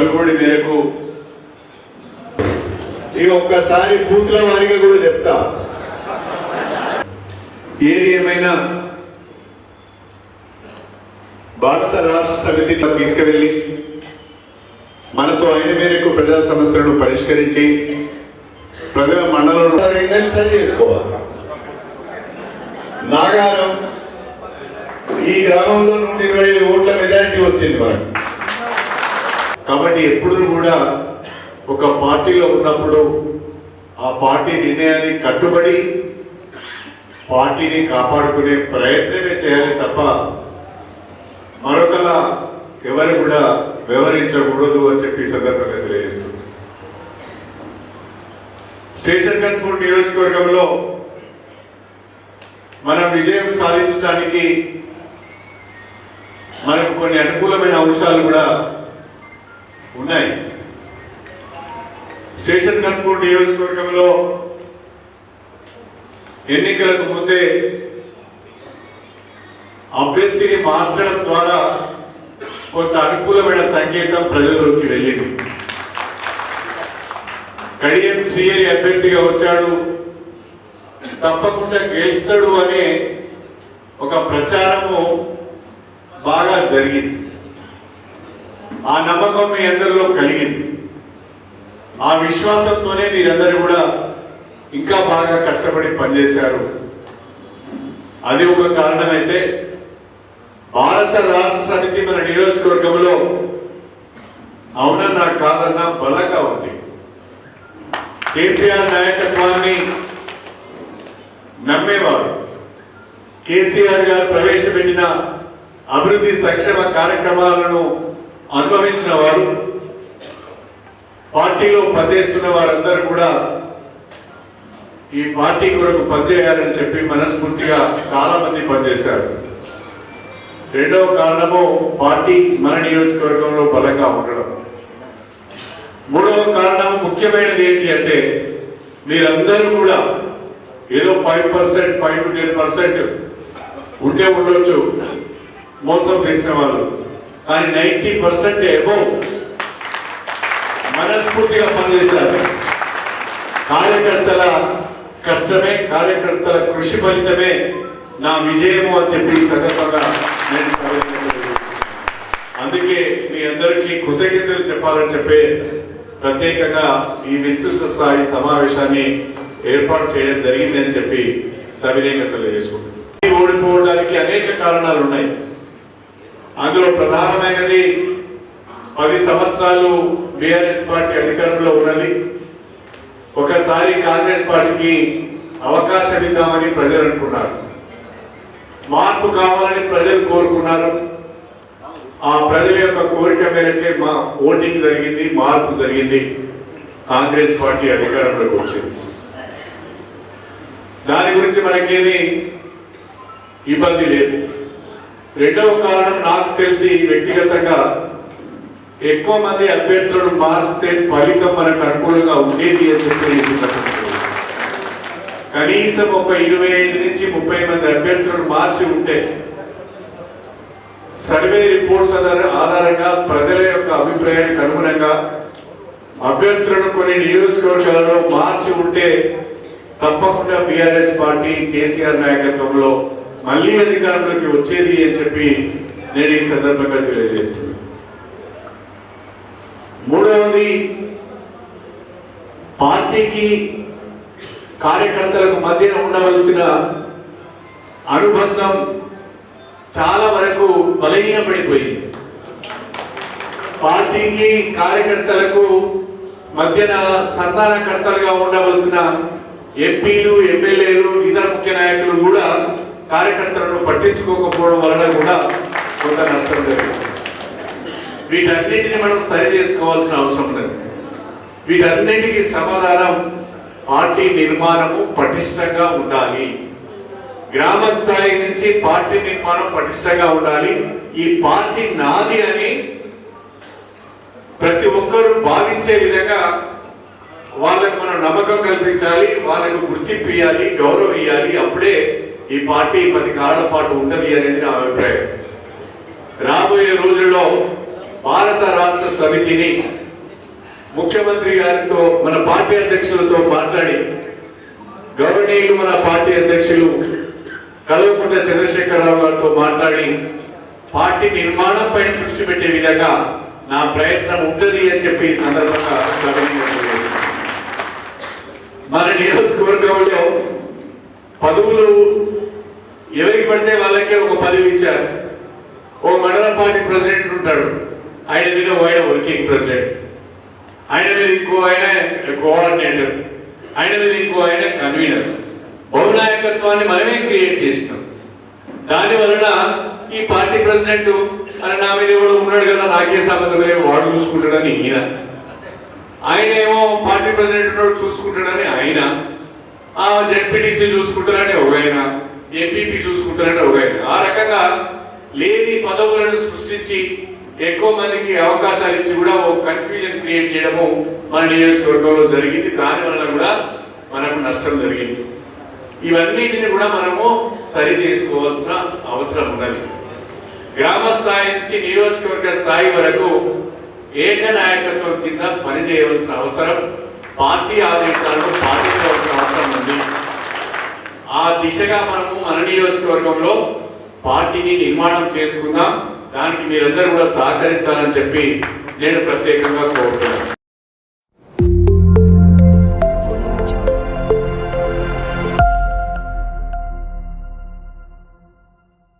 పలుకుబడి మేరకు. ఈ ఒక్కసారి బూత్ల వారిగా కూడా చెప్తా. ఏది ఏమైనా భారత రాష్ట్ర సమితి తీసుకువెళ్ళి మనతో అయిన మేరకు ప్రజా సమస్యలను పరిష్కరించి ప్రజల మండలంలో సరి చేసుకోవాలి. నాగారం ఈ గ్రామంలో నూట ఇరవై ఐదు ఓట్ల మెజారిటీ వచ్చింది మనకు కాబట్టి ఎప్పుడు కూడా ఒక పార్టీలో ఉన్నప్పుడు ఆ పార్టీ నిర్ణయాన్ని కట్టుబడి పార్టీని కాపాడుకునే ప్రయత్నమే చేయాలి తప్ప మరొకలా ఎవరు కూడా వ్యవహరించకూడదు అని చెప్పి సందర్భంగా తెలియజేస్తుంది స్టేషన్ కన్పూర్ నియోజకవర్గంలో మనం విజయం సాధించడానికి మనకు కొన్ని అనుకూలమైన అంశాలు కూడా ఉన్నాయి. స్టేషన్ కన్పూర్ నియోజకవర్గంలో ఎన్నికలకు ముందే అభ్యర్థిని మార్చడం ద్వారా కొంత అనుకూలమైన సంకేతం ప్రజల్లోకి వెళ్ళింది. కడియం శ్రీహరి అభ్యర్థిగా వచ్చాడు. తప్పకుండా గెలుస్తాడు అనే ఒక ప్రచారము బాగా జరిగింది. ఆ నమ్మకం మీ అందరిలో కలిగింది. ఆ విశ్వాసంతోనే మీరందరూ కూడా ఇంకా బాగా కష్టపడి పనిచేశారు. అది ఒక కారణమైతే భారత రాష్ట్ర సమితి మన నియోజకవర్గంలో అవునన్నా కాదన్నా బలంగా ఉంది. కేసీఆర్ నాయకత్వాన్ని నమ్మేవారు. కేసీఆర్ గారు ప్రవేశపెట్టిన అభివృద్ధి సంక్షేమ కార్యక్రమాలను అనుభవించిన వారు పార్టీలో పనిచేస్తున్న వారందరూ కూడా ఈ పార్టీ కొరకు పనిచేయాలని చెప్పి మనస్ఫూర్తిగా చాలా మంది పనిచేశారు. రెండవ కారణము పార్టీ మన నియోజకవర్గంలో బలంగా ఉండడం. మూడవ కారణం ముఖ్యమైనది ఏంటి అంటే మీరందరూ కూడా ఏదో five percent five to ten percent ఉంటే ఉండొచ్చు మోసం చేసిన వాళ్ళు. కానీ నైంటీ పర్సెంట్ ఎబోవ్ మనస్ఫూర్తిగా పనిచేశారు. కార్యకర్తల కష్టమే కార్యకర్తల కృషి ఫలితమే నా విజయము అని చెప్పి సందర్భంగా నేను అందుకే మీ అందరికీ కృతజ్ఞతలు చెప్పాలని చెప్పి ప్రత్యేకంగా ఈ విస్తృత స్థాయి సమావేశాన్ని ఏర్పాటు చేయడం జరిగిందని చెప్పి సవినయంగా తెలియజేసుకుంటున్నాను. ఓడిపోవడానికి అనేక కారణాలు ఉన్నాయి అందులో ప్రధానమైనది పది సంవత్సరాలు బీఆర్ఎస్ పార్టీ అధికారంలో ఉన్నది. ఒకసారి కాంగ్రెస్ పార్టీకి అవకాశం ఇద్దామని ప్రజలు అనుకున్నారు. మార్పు కావాలని ప్రజలు కోరుకున్నారు. ఆ ప్రజల యొక్క కోరిక మేరకే మా ఓటింగ్ జరిగింది మార్పు జరిగింది. కాంగ్రెస్ పార్టీ అధికారంలోకి వచ్చింది. దాని గురించి మనకేమీ ఇబ్బంది లేదు. రెండవ కారణం నాకు తెలిసి వ్యక్తిగతంగా ఎక్కువ మంది అభ్యర్థులను మారిస్తే ఫలితం మనకు అనుకూలంగా ఉండేది అని చెప్పి కనీసం ఒక ఇరవై ఐదు నుంచి ముప్పై మంది అభ్యర్థులను మార్చి ఉంటే సర్వే రిపోర్ట్స్ ఆధారంగా ప్రజల యొక్క అభిప్రాయానికి అనుగుణంగా అభ్యర్థులను కొన్ని నియోజకవర్గాల్లో మార్చి ఉంటే తప్పకుండా బీఆర్ఎస్ పార్టీ కేసీఆర్ నాయకత్వంలో మళ్ళీ అధికారంలోకి వచ్చేది అని చెప్పి నేను ఈ సందర్భంగా తెలియజేస్తున్నాను. మూడవది పార్టీకి కార్యకర్తలకు మధ్యన ఉండవలసిన అనుబంధం చాలా వరకు బలహీనపడిపోయింది. పార్టీకి కార్యకర్తలకు మధ్యన సంతానకర్తలుగా ఉండవలసిన ఎంపీలు ఎమ్మెల్యేలు ఇతర ముఖ్య నాయకులు కూడా కార్యకర్తలను పట్టించుకోకపోవడం వలన కూడా కొంత నష్టం జరిగింది. వీటన్నిటిని మనం సరి చేసుకోవాల్సిన అవసరం లేదు. వీటన్నిటికీ సమాధానం పార్టీ నిర్మాణము పటిష్టంగా ఉండాలి. గ్రామ స్థాయి నుంచి పార్టీ నిర్మాణం పటిష్టంగా ఉండాలి. ఈ పార్టీ నాది అని ప్రతి ఒక్కరూ భావించే విధంగా వాళ్ళకు మనం నమ్మకం కల్పించాలి వాళ్ళకు గుర్తింపు ఇవ్వాలి గౌరవం ఇవ్వాలి అప్పుడే ఈ పార్టీ పది కాలాల పాటు ఉండదు అనేది నా అభిప్రాయం. రాబోయే రోజుల్లో భారత రాష్ట్ర సమితిని ముఖ్యమంత్రి గారితో మన పార్టీ అధ్యక్షులతో మాట్లాడి గవర్నీయులు మన పార్టీ అధ్యక్షులు కల్వకుంట్ల చంద్రశేఖరరావు గారితో మాట్లాడి పార్టీ నిర్మాణం పైన దృష్టి పెట్టే విధంగా నా ప్రయత్నం ఉంటుంది అని చెప్పి ఈ సందర్భంగా మన నియోజకవర్గంలో పదవులు ఎవరికి పడితే వాళ్ళకే ఒక పదవి ఇచ్చారు. ఓ మండల పార్టీ ప్రెసిడెంట్ ఉంటాడు. ఆయన మీద ఆయన వర్కింగ్ ప్రెసిడెంట్. ఆయన మీద ఇంకో ఆయన కోఆర్డినేటర్. ఆయన మీద ఇంకో ఆయన కన్వీనర్. బహునాయకత్వాన్ని మనమే క్రియేట్ చేసినాం. దాని వలన ఈ పార్టీ ప్రెసిడెంట్ అని నా మీద కూడా ఉన్నాడు కదా నాకే సంబంధం లేదు వాడు చూసుకుంటాడని ఈయన. ఆయన ఏమో పార్టీ ప్రెసిడెంట్ ఉన్నాడు చూసుకుంటాడని ఆయన. ఆ జెడ్పీటీసీ చూసుకుంటారంటే ఒక ఆయన ఎంపీపీ చూసుకుంటారంటే ఒక ఆయన ఆ రకంగా లేని పదవులను సృష్టించి ఎక్కువ మందికి అవకాశాలు ఇచ్చి కూడా ఒక కన్ఫ్యూజన్ క్రియేట్ చేయడము మన నియోజకవర్గంలో జరిగింది. దాని కూడా మనకు నష్టం జరిగింది. ఇవన్నిటిని కూడా మనము సరి చేసుకోవాల్సిన అవసరం ఉన్నది. గ్రామ స్థాయి నుంచి నియోజకవర్గ స్థాయి వరకు ఏక నాయకత్వం కింద పనిచేయవలసిన అవసరం పార్టీ ఆదేశాలను పాటించవలసిన అవసరం ఉంది. ఆ దిశగా మనము మన నియోజకవర్గంలో పార్టీని నిర్మాణం చేసుకుందాం. దానికి మీరందరూ కూడా సహకరించాలని చెప్పి నేను ప్రత్యేకంగా కోరుతున్నాను.